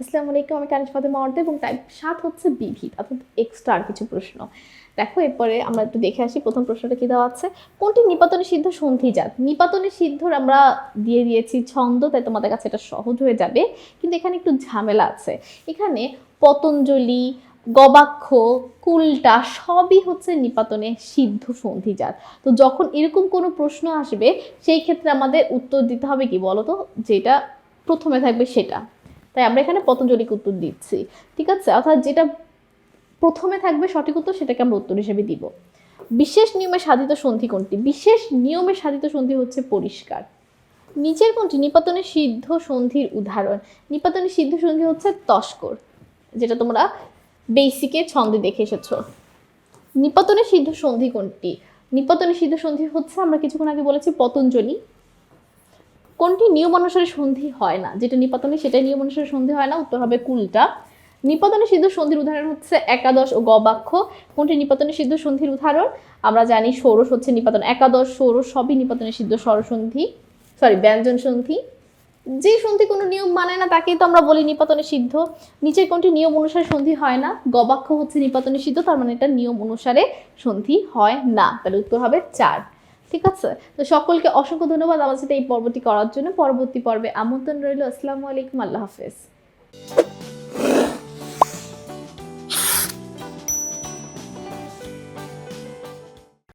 আসসালামু আলাইকুম, আমি কানিজ ফাতেমা অর্ধ এবং টাইপ সাত হচ্ছে বিভিদ অর্থাৎ এক্সট্রা আর কিছু প্রশ্ন। দেখো, এরপরে আমরা একটু দেখে আসি, প্রথম প্রশ্নটা কি দেওয়া আছে? কোনটি নিপাতনে সিদ্ধ সন্ধিজাত নিপাতনে সিদ্ধর আমরা দিয়ে দিয়েছি ছন্দ, তাই তোমাদের কাছে এটা সহজ হয়ে যাবে, কিন্তু এখানে একটু ঝামেলা আছে। এখানে পতঞ্জলি, গবাক্ষ, কুলটা সবই হচ্ছে নিপাতনে সিদ্ধ সন্ধিজাত তো যখন এরকম কোনো প্রশ্ন আসবে, সেই ক্ষেত্রে আমাদের উত্তর দিতে হবে কি বলো তো যেটা প্রথমে থাকবে সেটা। তাই আমরা এখানে পতঞ্জলিকে উত্তর দিচ্ছি। ঠিক আছে? অর্থাৎ যেটা প্রথমে থাকবে সঠিক উত্তর, সেটাকে আমরা উত্তর হিসেবে দিব। বিশেষ নিয়মে সাধিত সন্ধি কোনটি? বিশেষ নিয়মে সাধিত সন্ধি হচ্ছে পরিষ্কার। নিচের কোনটি? নিপাতনে সিদ্ধ সন্ধির উদাহরণ। নিপাতনে সিদ্ধ সন্ধি হচ্ছে তস্কর, যেটা তোমরা বেসিকে ছন্দে দেখে এসেছ। নিপাতনে সিদ্ধ সন্ধি কোনটি? নিপাতনে সিদ্ধ সন্ধি হচ্ছে, আমরা কিছুক্ষণ আগে বলেছি, পতঞ্জলি। কোনটি নিয়ম অনুসারে সন্ধি হয় না? যেটা নিপাতনে সেটাই নিয়ম অনুসারে সন্ধি হয় না, উত্তর হবে কুলটা। নিপাতনে সিদ্ধ সন্ধির উদাহরণ হচ্ছে একাদশ ও গবাক্ষ। কোনটি নিপাতনে সিদ্ধ সন্ধির উদাহরণ? আমরা জানি ষোড়শ হচ্ছে নিপাতন। একাদশ, ষোড়শ সবই নিপাতনে সিদ্ধ স্বরসন্ধি সরি ব্যঞ্জন সন্ধি। যে সন্ধি কোনো নিয়ম মানে না, তাকেই তো আমরা বলি নিপাতনে সিদ্ধ। নিচের কোনটি নিয়ম অনুসারে সন্ধি হয় না? গবাক্ষ হচ্ছে নিপাতনে সিদ্ধ, তার মানে এটা নিয়ম অনুসারে সন্ধি হয় না। তাহলে উত্তর হবে চার। ঠিক আছে? তো সকলকে অসংখ্য ধন্যবাদ আমার সাথে এই পর্বটি করার জন্য। পরবর্তী পর্বে আমন্ত্রণ রইল। আসসালামু আলাইকুম। আল্লাহ হাফেজ।